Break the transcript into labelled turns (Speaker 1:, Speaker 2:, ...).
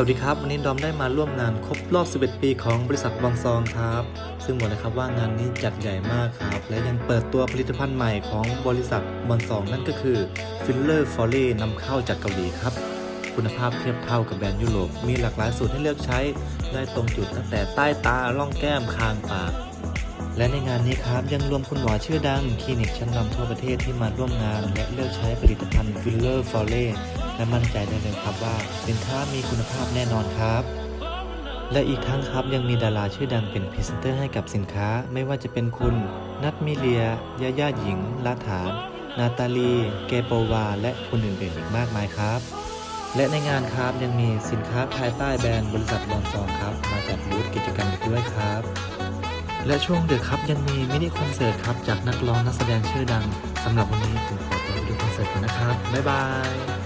Speaker 1: สวัสดีครับ วันนี้ดอมได้มาร่วมงานครบรอบ 11 ปีของบริษัทบองซองครับ ซึ่งบอกเลยครับว่างานนี้จัดใหญ่มากครับ และยังเปิดตัวผลิตภัณฑ์ใหม่ของบริษัทบองซองนั่นก็คือฟิลเลอร์ฟอเล่นำเข้าจากเกาหลีครับ คุณภาพเทียบเท่ากับแบรนด์ยุโรป มีหลากหลายสูตรให้เลือกใช้ ได้ตรงจุดตั้งแต่ใต้ตาล่องแก้มคางปาก และในงานนี้ครับยังรวมคุณหมอชื่อดังคลินิกชั้นนำทั่วประเทศที่มาร่วมงาน และเลือกใช้ผลิตภัณฑ์ฟิลเลอร์ฟอเล่ และมั่นใจได้เลยครับว่า สินค้ามีคุณภาพแน่นอนครับและอีกทั้งครับยังมีดาราชื่อดังเป็นพรีเซนเตอร์ให้กับสินค้า ไม่ว่าจะเป็นคุณ นัทมิเลียยาย่าหญิงลาฐาน นาตาลี เกโปวา และคนอื่นๆอีกมากมายครับ และในงานครับยังมีสินค้าภายใต้แบรนด์บริษัทบอนซองครับ มาจัดบูธกิจกรรมด้วยครับ และช่วงเดือครับยังมีมินิคอนเสิร์ตครับจากนักร้องนักแสดงชื่อดังสำหรับวันนี้ผมขอตัวไปดูคอนเสิร์ตก่อนนะครับบ๊ายบาย